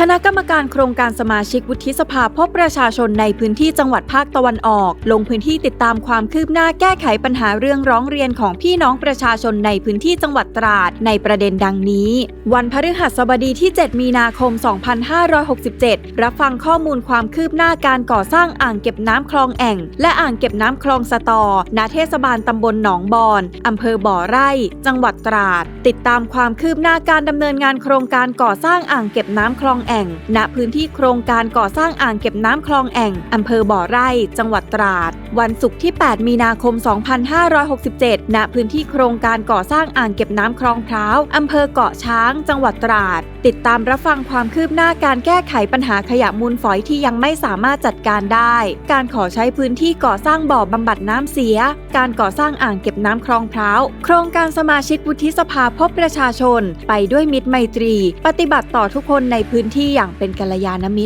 คณะกรรมการโครงการสมาชิกวุฒิสภาพบประชาชนในพื้นที่จังหวัดภาคตะวันออก ลงพื้นที่ติดตามความคืบหน้าแก้ไขปัญหาเรื่องร้องเรียนของพี่น้องประชาชนในพื้นที่จังหวัดตราดในประเด็นดังนี้ วันพฤหัสบดีที่ 7 มีนาคม 2567 รับฟังข้อมูลความคืบหน้าการก่อสร้างอ่างเก็บน้ำคลองแอ่ง และอ่างเก็บน้ำคลองสตอณเทศบาลตำบลหนองบอนอำเภอบ่อไร่ จังหวัดตราด ติดตามความคืบหน้าการดำเนินงานโครงการก่อสร้างอ่างเก็บน้ำคลองแอ่ง ณ พื้นที่โครงการก่อสร้างอ่างเก็บน้ำคลองแอ่งอำเภอบ่อไร่ จังหวัดตราด วันศุกร์ที่ 8 มีนาคม 2567 ณ พื้นที่โครงการก่อสร้างอ่างเก็บน้ำคลองพร้าวอำเภอเกาะช้าง จังหวัดตราด ติดตามรับฟังความคืบหน้าการแก้ไขปัญหาขยะมูลฝอยที่ยังไม่สามารถจัดการได้ การขอใช้พื้นที่ก่อสร้างบ่อบำบัดน้ำเสีย การก่อสร้างอ่างเก็บน้ำคลองพร้าวโครงการสมาชิกวุฒิสภาพบประชาชน ไปด้วยมิตรไมตรี ปฏิบัติต่อทุกคนในพื้นที่ที่อย่างเป็นกัลยาณมิตร